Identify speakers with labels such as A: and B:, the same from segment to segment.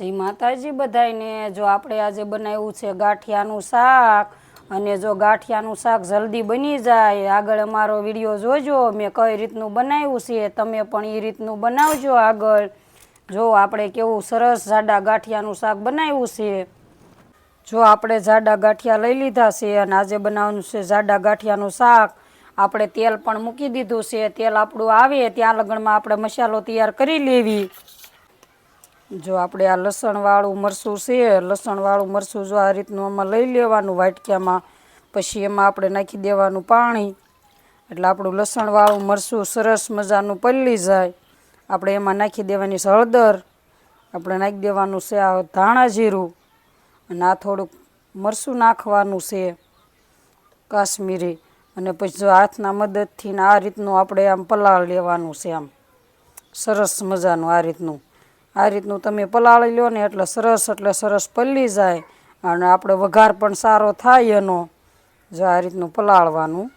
A: જય માતાજી બધાયને જો આપણે આજે બનાવ્યું છે ગાંઠિયાનું શાક, અને જો ગાંઠિયાનું શાક જલ્દી બની જાય, આગળ અમારો વીડિયો જોજો, મેં કઈ રીતનું બનાવ્યું છે, તમે પણ એ રીતનું બનાવજો આગળ. જો આપણે કેવું સરસ જાડા ગાંઠિયાનું શાક બનાવ્યું છે. જો આપણે જાડા ગાંઠિયા લઈ લીધા છે, અને આજે બનાવવાનું છે જાડા ગાંઠિયાનું શાક. આપણે તેલ પણ મૂકી દીધું છે, તેલ આપણું આવે, ત્યાં લગ્નમાં આપણે મસાલો તૈયાર કરી લેવી. જો આપણે આ લસણવાળું મરચું છે, લસણવાળું મરચું જો આ રીતનું આમાં લઈ લેવાનું વાટક્યામાં, પછી એમાં આપણે નાખી દેવાનું પાણી. એટલે આપણું લસણવાળું મરચું સરસ મજાનું પલ્લી જાય. આપણે એમાં નાખી દેવાની હળદર. આપણે નાખી દેવાનું છે આ ધાણા જીરું. અને આ થોડુંક મરચું નાખવાનું છે કાશ્મીરી. અને પછી જો હાથના મદદથી આ રીતનું આપણે આમ પલાળ લેવાનું છે આમ. સરસ મજાનું આ રીતનું. આ રીતનું તમે પલાળી લો ને એટલે સરસ એટલે સરસ પલળી જાય અને આપણે વઘાર પણ સારો થાય એનો. જો આ રીતનું પલાળવાનું.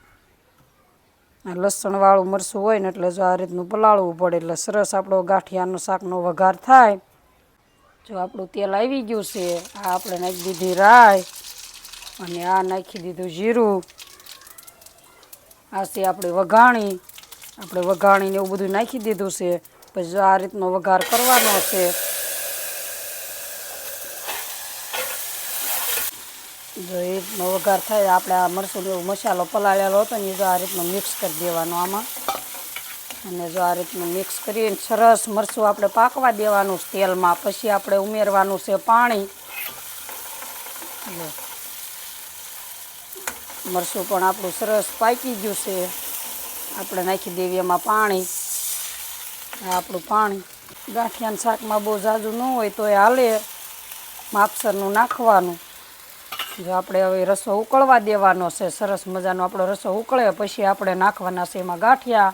A: લસણવાળું મરચું હોય ને એટલે જો આ રીતનું પલાળવું પડે એટલે સરસ આપણો ગાંઠિયાનો શાકનો વઘાર થાય. જો આપણું તેલ આવી ગયું છે, આ આપણે નાખી દીધી રાય અને આ નાખી દીધું જીરું. આ છે આપણે વઘાણી. આપણે વઘાણીને એવું બધું નાખી દીધું છે. પછી જો આ રીતનો વઘાર કરવાનો છે. જો એ રીતનો વઘાર થાય, આપણે આ મરસું એવો મસાલો પલાળેલો હતો ને, એ જો આ રીતનો મિક્સ કરી દેવાનો આમાં. અને જો આ રીતનું મિક્સ કરીને સરસ મરચું આપણે પાકવા દેવાનું છે તેલમાં, પછી આપણે ઉમેરવાનું છે પાણી. મરચું પણ આપણું સરસ પાકી ગયું છે. આપણે નાખી દેવી એમાં પાણી. આપણું પાણી. ગાંઠિયાના શાકમાં બહુ ઝાઝું ન હોય તો એ હાલે. માપસરનું નાખવાનું. જો આપણે હવે રસો ઉકળવા દેવાનો છે, સરસ મજાનો આપણો રસો ઉકળે, પછી આપણે નાખવાના છે એમાં ગાંઠિયા.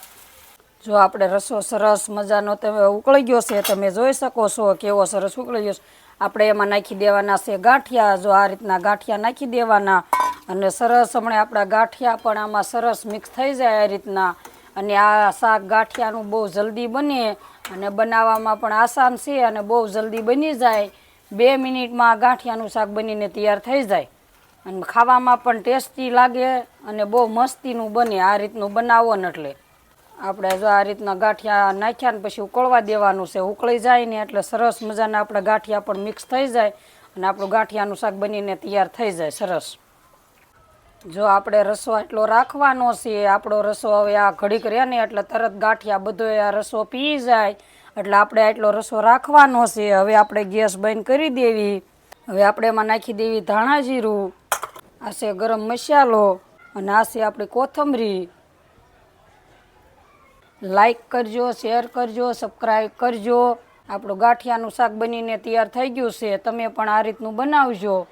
A: જો આપણે રસો સરસ મજાનો તમે ઉકળી ગયો છે, તમે જોઈ શકો છો કેવો સરસ ઉકળી ગયો છે. આપણે એમાં નાખી દેવાના છે ગાંઠિયા. જો આ રીતના ગાંઠિયા નાખી દેવાના અને સરસ હમણાં આપણા ગાંઠિયા પણ આમાં સરસ મિક્સ થઈ જાય આ રીતના. અને આ શાક ગાંઠિયાનું બહુ જલ્દી બને અને બનાવવામાં પણ આસાન છે અને બહુ જલ્દી બની જાય. બે મિનિટમાં ગાંઠિયાનું શાક બનીને તૈયાર થઈ જાય. અને ખાવામાં પણ ટેસ્ટી લાગે અને બહુ મસ્તીનું બને આ રીતનું બનાવો ને એટલે. આપણે જો આ રીતના ગાંઠિયા નાખ્યા ને પછી ઉકળવા દેવાનું છે, ઉકળી જાય ને એટલે સરસ મજાના આપણા ગાંઠિયા પણ મિક્સ થઈ જાય અને આપણું ગાંઠિયાનું શાક બનીને તૈયાર થઈ જાય સરસ. જો આપણે રસો એટલો રાખવાનો છે, આપણો રસો હવે આ ઘડીક રહે ને એટલે તરત ગાંઠિયા બધો આ રસો પી જાય. એટલે આપણે આટલો રસો રાખવાનો છે, હવે આપણે ગેસ બંધ કરી દેવી. હવે આપણે એમાં નાખી દેવી ધાણા જીરું, આ છે ગરમ મસાલો અને આ છે આપણી કોથમરી. લાઈક કરજો શેર કરજો સબસ્ક્રાઈબ કરજો. આપણું ગાંઠિયાનું શાક બનીને તૈયાર થઈ ગયું છે, તમે પણ આ રીતનું બનાવજો.